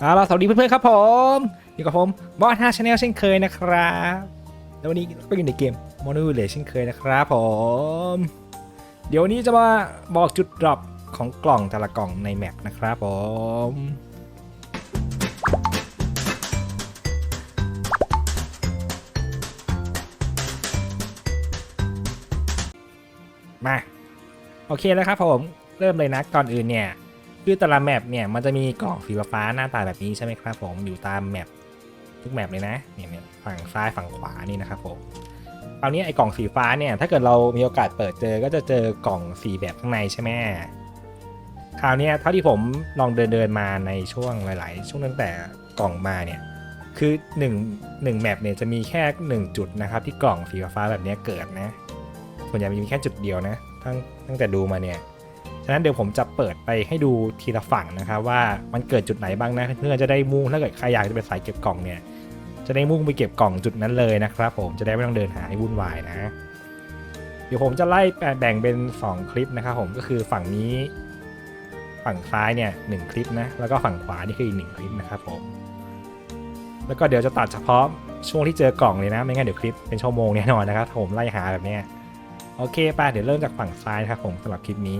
เอาล่ะสวัสดีเพื่อนๆครับผมอยู่กับผมบอส5 Channel เช่นเคยนะครับแล้ววันนี้ก็อยู่ในเกม m o n o v i l l a g e เช่นเคยนะครับผม เดี๋ยวนี้จะมาบอกจุดดรอปของกล่องแต่ละกล่องในแมปนะครับผมมา โอเคแล้วครับผม เริ่มเลยนะก่อนอื่นเนี่ย คือแต่ละแมปเนี่ยมันจะมีกล่องสีฟ้าหน้าตาแบบนี้ใช่ไหมครับผมอยู่ตามแมปทุกแมปเลยนะเนี่ยฝั่งซ้ายฝั่งขวานี่นะครับผมคราวนี้ไอ้กล่องสีฟ้าเนี่ยถ้าเกิดเรามีโอกาสเปิดเจอก็จะเจอกล่องสีแบบข้างในใช่ไหมคราวนี้เท่าที่ผมลองเดินเดินมาในช่วงหลาย ๆ ช่วงตั้งแต่กล่องมาเนี่ยคือ1งหนึ่งแมปเนี่ยจะมีแค่ 1 จุดนะครับที่กล่องสีฟ้าแบบนี้เกิดนะส่วนใหญ่มันมีแค่จุดเดียวนะตั้งตั้งแต่ดูมาเนี่ย ฉะนั้นเดี๋ยวผมจะเปิดไปให้ดูทีละฝั่งนะครับว่ามันเกิดจุดไหนบ้างนะเพื่อนจะได้มุ่งถ้าเกิดใครอยากจะเป็นสายเก็บกล่องเนี่ยจะได้มุ่งไปเก็บกล่องจุดนั้นเลยนะครับผมจะได้ไม่ต้องเดินหาให้วุ่นวายนะ เดี๋ยวผมจะไล่แบ่งเป็น 2 คลิปนะครับผมก็คือฝั่งนี้ ฝั่งซ้ายเนี่ยหคลิปนะแล้วก็ฝั่งขวานี่คืออีกหนึ่งคลิปนะครับผมแล้วก็เดี๋ยวจะตัดเฉพาะช่วงที่เจอกล่องเลยนะ ไม่งั้นเดี๋ยวคลิปเป็นชั่วโมงแน่นอนนะครับผมไล่หาแบบนี้โอเคป่ะเดี๋ยวเริ่มจากฝั่งซ้ายนะครับผมสำหรับคลิปนี้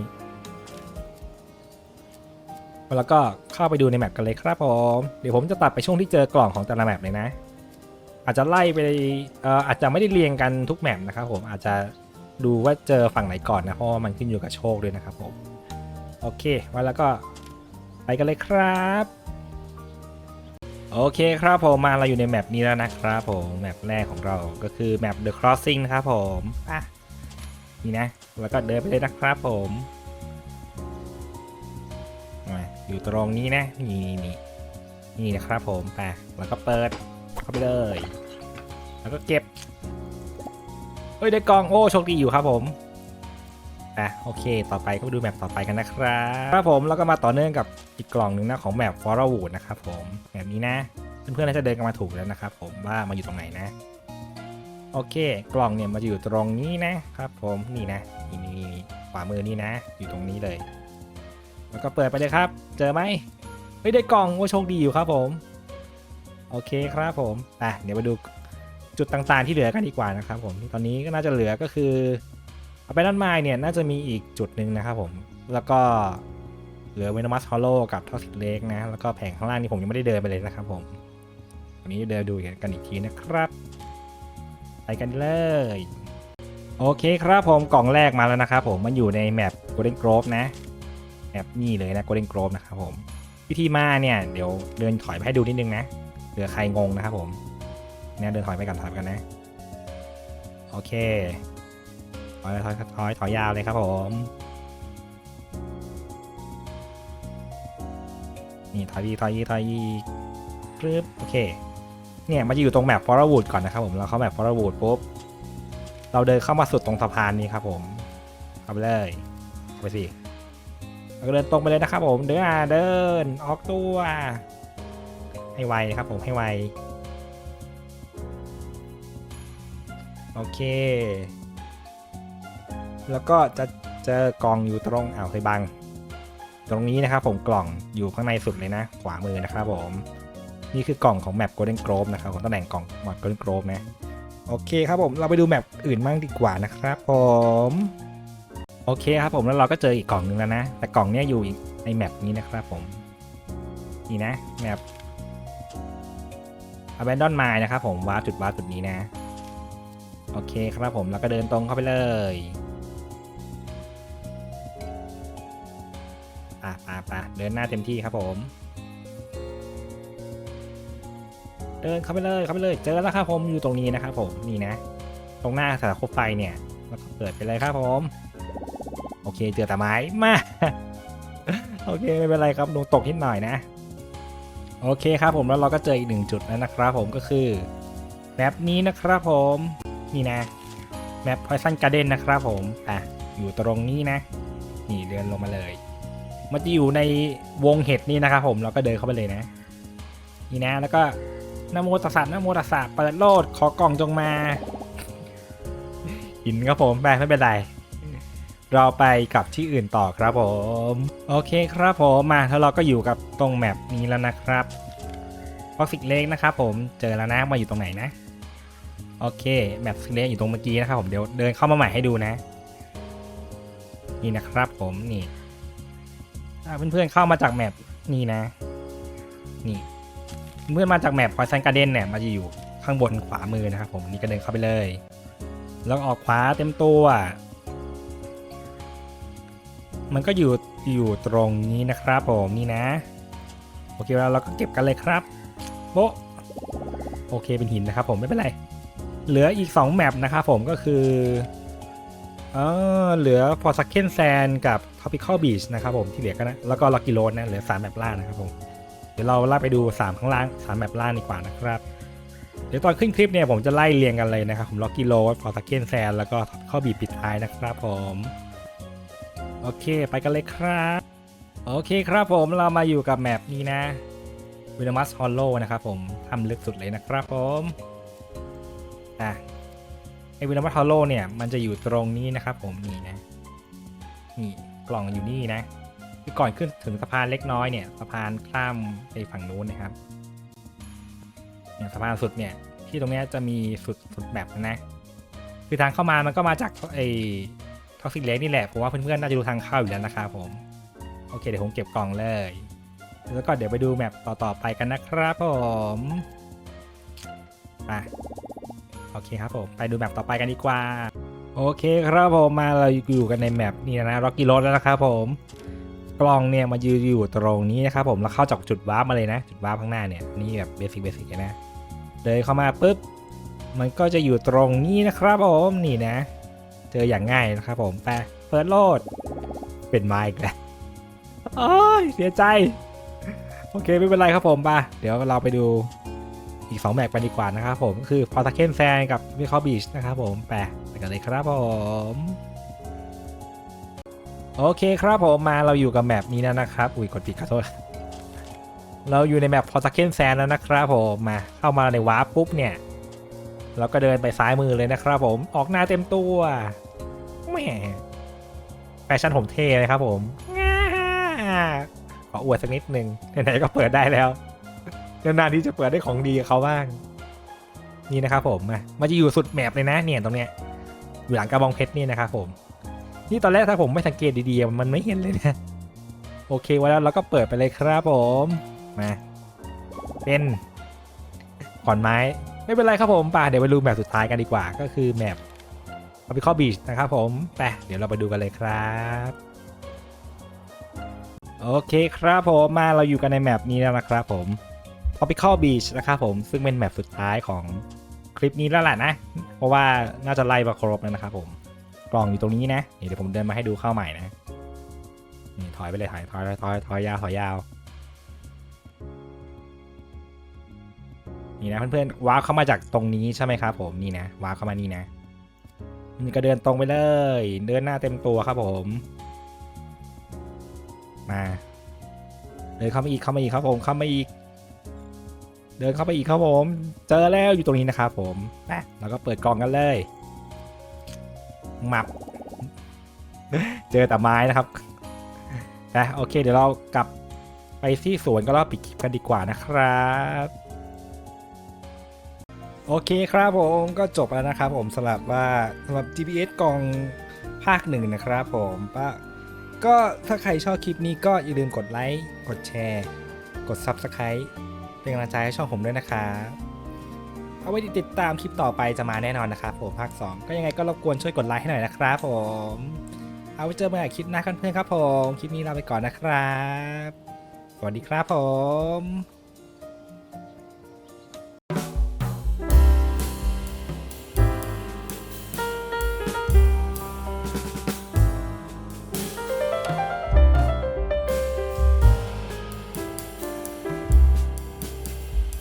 แล้วก็เข้าไปดูในแมปกันเลยครับผมเดี๋ยวผมจะตัดไปช่วงที่เจอกล่องของแต่ละแมปเลยนะ อาจจะไล่ไปเอ่ออาจจะไม่ได้เรียงกันทุกแมปนะครับผมอาจจะดูว่าเจอฝั่งไหนก่อนนะเพราะว่ามันขึ้นอยู่กับโชคด้วยนะครับผมโอเคไว้แล้วก็ไปกันเลยครับ โอเคครับผมมาเราอยู่ในแมปนี้แล้วนะครับผมแมปแรกของเราก็คือแมป The Crossing นะครับผมอะนี่นะแล้วก็เดินไปเลยนะครับผม อยู่ตรงนี้นะ นี่นี่นี่นะครับผมไปแล้วก็เปิดเข้าไปเลย แล้วก็เก็บเฮ้ยได้กล่องโอ้โชคดีอยู่ครับผมอะโอเค ต่อไปก็ดูแมปต่อไปกันนะครับครับผมแล้วก็มาต่อเนื่องกับอีกกล่องหนึ่งนะของแมปฟอร์วูดนะครับผมแบบนี้นะ เพื่อนๆน่าจะเดินกันมาถูกแล้วนะครับผมว่ามาอยู่ตรงไหนนะ โอเค กล่องเนี่ยมาอยู่ตรงนี้นะครับ ผมนี่นะนี่นี่ขวามือนี่นะ อยู่ตรงนี้เลย แล้วก็เปิดไปเลยครับ เจอไหมเฮ้ยได้กล่องว่าโชคดีอยู่ครับผม โอเคครับผมอะเดี๋ยวมาดูจุดต่างๆที่เหลือกันดีกว่านะครับผมตอนนี้ก็น่าจะเหลือก็คือเอาไปด้านไม้เนี่ยน่าจะมีอีกจุดหนึ่งนะครับผมแล้วก็เหลือเวนัมัสฮอลโลกับทอสิตเล็กนะแล้วก็แผงข้างล่างนี่ผมยังไม่ได้เดินไปเลยนะครับผมวันนี้เดินดูกันอีกทีนะครับ ไปกันเลยโอเคครับผมกล่องแรกมาแล้วนะครับผมมันอยู่ในแมป Golden Grove นะ แอปนี่เลยนะ Golden Grove นะครับผมวิธีมาเนี่ยเดี๋ยวเดินถอยไปให้ดูนิดนึงนะเผื่อใครงงนะครับผมเนี่ยเดินถอยไปกันถอยกันนะโอเคถอยถอยถอยถอยยาวเลยครับผมนี่ถอยดีถอยดีถอยดีปึ๊บโอเคเนี่ยมันจะอยู่ตรงแมปฟอร์วูดก่อนนะครับผมเราเข้าแมปฟอร์วูดปุ๊บเราเดินเข้ามาสุดตรงสะพานนี้ครับผมเข้าไปเลยเข้าไปสิ เดินตรงไปเลยนะครับผมเดินเดินออกตัว ให้ไวครับผมให้ไว โอเค แล้วก็จะเจอกล่องอยู่ตรงอ่าวเคยบัง ตรงนี้นะครับผมกล่องอยู่ข้างในสุดเลยนะ ขวามือนะครับผมนี่คือกล่องของแมป Golden Grove นะครับผมตำแหน่งกล่องแมป Golden Grove นะโอเคครับผมเราไปดูแมปอื่นบ้างดีกว่านะครับผม โอเคครับผมแล้วเราก็เจออีกกล่องหนึงแล้วนะ แต่กล่องเนี้ยอยู่ในแมปนี้นะครับผม นี่นะแมป Abandon Mine นะครับผมวาร์ปจุดวาร์ปจุดนี้นะ โอเคครับผมแล้วก็เดินตรงเข้าไปเลยป่ะป่ะป่ะเดินหน้าเต็มที่ครับผม เดินเข้าไปเลยเข้าไปเลย เจอแล้วครับผมอยู่ตรงนี้นะครับผมนี่นะ ตรงหน้าสถานคบไฟเนี่ยแล้วก็เปิดไปเลยครับผม อเคเจอแต่ไม้มาโอเคไม่เป็นไรครับดวงตกนิดหน่อยนะ โอเคครับผมแล้วเราก็เจออีกหนึ่งจุดแล้วนะครับผมก็คือแมปนี้นะครับผมนี่นะแมป Poison Garden นนะครับผมอะอยู่ตรงนี้นะ นี่เดินลงมาเลย มันจะอยู่ในวงเห็ดนี่นะครับผมเราก็เดินเข้าไปเลยนะ นี่นะแล้วก็นโมตัสสะนโมตัสสะเปิดโลดขอกล่องจงมาหินครับผมไปไม่เป็นไร เราไปกับที่อื่นต่อครับผม โอเคครับผมมาแล้วเราก็อยู่กับตรงแมปนี้แล้วนะครับฟ็อกซิกเล็กนะครับผมเจอแล้วนะมาอยู่ตรงไหนนะโอเคแมปซิกเล็กอยู่ตรงเมื่อกี้นะครับผมเดี๋ยวเดินเข้ามาใหม่ให้ดูนะ นี่นะครับผมนี่อ่าเพื่อนๆเข้ามาจากแมปนี่นะ นี่เพื่อนมาจากแมปพอยซันการ์เดนเนี่ยมาจะอยู่ข้างบนขวามือนะครับผมนี่ก็เดินเข้าไปเลย แล้วออกขวาเต็มตัว มันก็อยู่อยู่ตรงนี้นะครับผมนี่นะ โอเคแล้วเราก็เก็บกันเลยครับโบโอเคเป็นหินนะครับผมไม่เป็นไร เหลืออีก 2 แมปนะครับผมก็คือเออเหลือ f o r s a k e n Sand กับ Tropical Beach นะครับผมที่เหลือก็นะแล้วก็ Lucky Road นะเหลือ 3 แมปล่างนะครับผมเดี๋ยวเราล่าไปดู 3 ข้างล่าง 3 แมปล่างดีกว่านะครับเดี๋ยวตอนขึ้นคลิปเนี่ยผมจะไล่เรียงกันเลยนะครับผม Lucky Road f o r s a k e n Sand แล้วก็ Tropical Beach ปิดท้ายนะครับผม โอเคไปกันเลยครับ โอเคครับผมเรามาอยู่กับแมปนี้นะวิลมัสฮอลโลนะครับผมทำลึกสุดเลยนะครับผมอะไอวิลมัสฮอลโลเนี่ยมันจะอยู่ตรงนี้นะครับผมนี่นะนี่กล่องอยู่นี่นะคือก่อนขึ้นถึงสะพานเล็กน้อยเนี่ยสะพานข้ามไปฝั่งนู้นนะครับเนี่ยสะพานสุดเนี่ยที่ตรงนี้จะมีสุดสุดแบบนะ คือทางเข้ามามันก็มาจากไอ ท็อกซิกเลนี่แหละผมว่าเพื่อนๆน่าจะรู้ทางเข้าอยู่แล้วนะครับผม โอเคเดี๋ยวผมเก็บกล่องเลย แล้วก็เดี๋ยวไปดูแมปต่อๆไปกันนะครับผมอะโอเคครับผม ไปดูแมปต่อไปกันดีกว่า โอเคครับผมมาเราอยู่กันในแมปนี่นะร็อกกี้รดแล้วนะครับผม กล้องเนี่ยมายืนอยู่ตรงนี้นะครับผมแล้วเข้าจากจุดวาร์ปมาเลยนะ จุดวาร์ปข้างหน้าเนี่ยนี่แบบเบสิกเบสิกนะเดินเข้ามาปุ๊บมันก็จะอยู่ตรงนี้นะครับผมนี่นะ เจออย่างง่ายนะครับผมไปเปิดโหลด เป็นไม้อีกแล้วโอ้ยเสียใจ โอเค ไม่เป็นไรครับผมไปเดี๋ยวเราไปดูอีก 2 แมปกันดีกว่านะครับผมคือพอตาเคนแซนกับวิคอบีชนะครับผมไปไปกันเลยครับผมโอเคครับผมมาเราอยู่กับแมปนี้แล้วนะครับ อุ้ยกดผิดขอโทษ เราอยู่ในแมปพอตาเคนแซนแล้วนะครับผมมาเข้ามาในวาร์ปปุ๊บเนี่ย เราก็เดินไปซ้ายมือเลยนะครับผมออกหน้าเต็มตัวแหมแฟชั่นผมเท่เลยครับผมง่าขออวดสักนิดหนึ่งไหนๆก็เปิดได้แล้วนานๆที่จะเปิดได้ของดีเขาบ้าง นี่นะครับผมมันจะอยู่สุดแมปเลยนะเนี่ยตรงเนี้ยอยู่หลังกระบองเพชรนี่นะครับผม นี่ตอนแรกถ้าผมไม่สังเกตดีๆมันไม่เห็นเลยนะโอเคไว้แล้วเราก็เปิดไปเลยครับผมมาเป็นขอนไม้ ไม่เป็นไรครับผมป่ะเดี๋ยวไปดูแมปสุดท้ายกันดีกว่า ก็คือแมปพาปิคอบีชนะครับผมไปเดี๋ยวเราไปดูกันเลยครับโอเคครับผมมาเราอยู่กันในแมปนี้แล้วนะครับผม Tropical Beach นะครับผมซึ่งเป็นแมปสุดท้ายของคลิปนี้แล้วแหละนะ เพราะว่าน่าจะไล่มาครบแล้วนะครับผมกล่องอยู่ตรงนี้นะเดี๋ยวผมเดินมาให้ดูเข้าใหม่นะนี่ถอยไปเลยถอยถอยถอยถอยยาวถอยยาว นี่นะเพื่อนๆว้าวเข้ามาจากตรงนี้ใช่ไหมครับผมนี่นะว้าวเข้ามานี่นะนี่ก็เดินตรงไปเลย เดินหน้าเต็มตัวครับผม มาเดินเข้ามาอีกเข้ามาอีกครับผมเข้ามาอีก เดินเข้าไปอีกครับผม เจอแล้วอยู่ตรงนี้นะครับผมไปแล้วก็เปิดกล่องกันเลยมับ เจอแต่ไม้นะครับนะโอเค เดี๋ยวเรากลับไปที่สวนก็รอบปิดคลิปกันดีกว่านะครับ โอเคครับผมก็จบแล้วนะครับผมสำหรับว่าสำหรับ GPS กองภาคหนึ่งนะครับผมปะก็ถ้าใครชอบคลิปนี้ก็อย่าลืมกดไลค์กดแชร์ กด Subscribe เป็นกำลังใจให้ช่องผมด้วยนะครับเอาไว้ติดตามคลิปต่อไปจะมาแน่นอนนะครับผมภาค 2 ก็ยังไงก็รบกวนช่วยกดไลค์ให้หน่อยนะครับผม เอาไว้เจอกันใหม่คลิปหน้าเพื่อนๆครับผม คลิปนี้ลาไปก่อนนะครับ สวัสดีครับผม